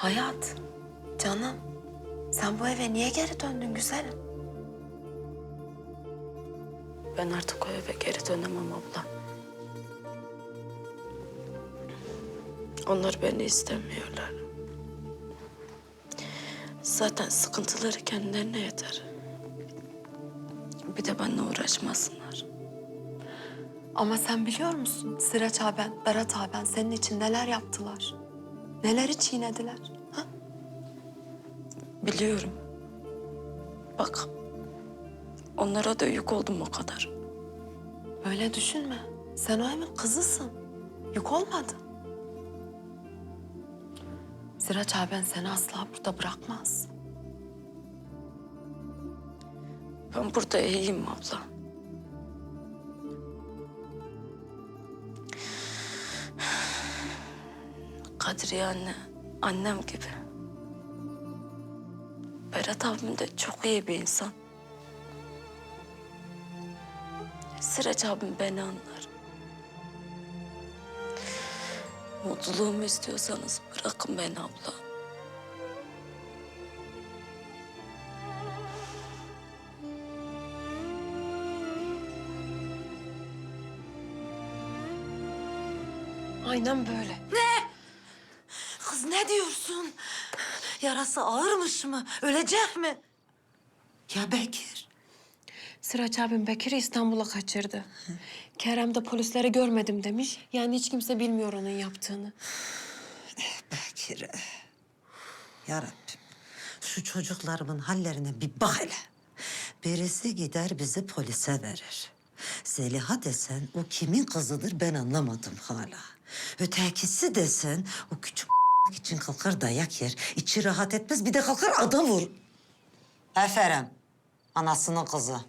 Hayat, canım. Sen bu eve niye geri döndün güzelim? Ben artık o eve geri dönemem abla. Onlar beni istemiyorlar. Zaten sıkıntıları kendilerine yeter. Bir de benimle uğraşmasınlar. Ama sen biliyor musun Sıraç aben, Berat aben senin için neler yaptılar? Neleri çiğnediler? Ha? Biliyorum. Bak, onlara da yük oldum o kadar. Öyle düşünme. Sen o evin kızısın. Yük olmadın. Sıraç aben seni asla burada bırakmaz. Ben burada iyiyim abla. Kadriye anne, annem gibi. Berat abim de çok iyi bir insan. Sıraç abim beni anlar. Mutluluğumu istiyorsanız bırakın beni abla. Aynen böyle. Kız ne diyorsun? Yarası ağırmış mı? Ölecek mi? Ya Bekir? Sıraç abim Bekir'i İstanbul'a kaçırdı. Kerem de polisleri görmedim demiş. Yani hiç kimse bilmiyor onun yaptığını. Bekir. Ya Rabbim. Şu çocuklarımın hallerine bir bak hele. Birisi gider bizi polise verir. Zeliha desen o kimin kızıdır ben anlamadım hala. Ötekisi desen o küçük için kalkar dayak yer. içi rahat etmez bir de kalkar adam vur. Aferin. Anasının kızı.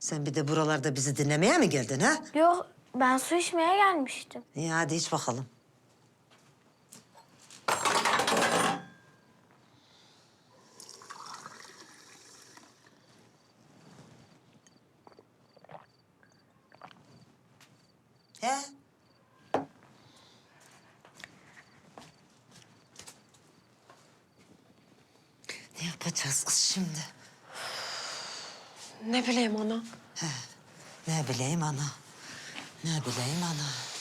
Sen bir de buralarda bizi dinlemeye mi geldin ha? Yok ben su içmeye gelmiştim. İyi hadi iç bakalım. He? Ne yapacağız kız şimdi? Ne bileyim ana. Ne bileyim ana. Ne bileyim ana.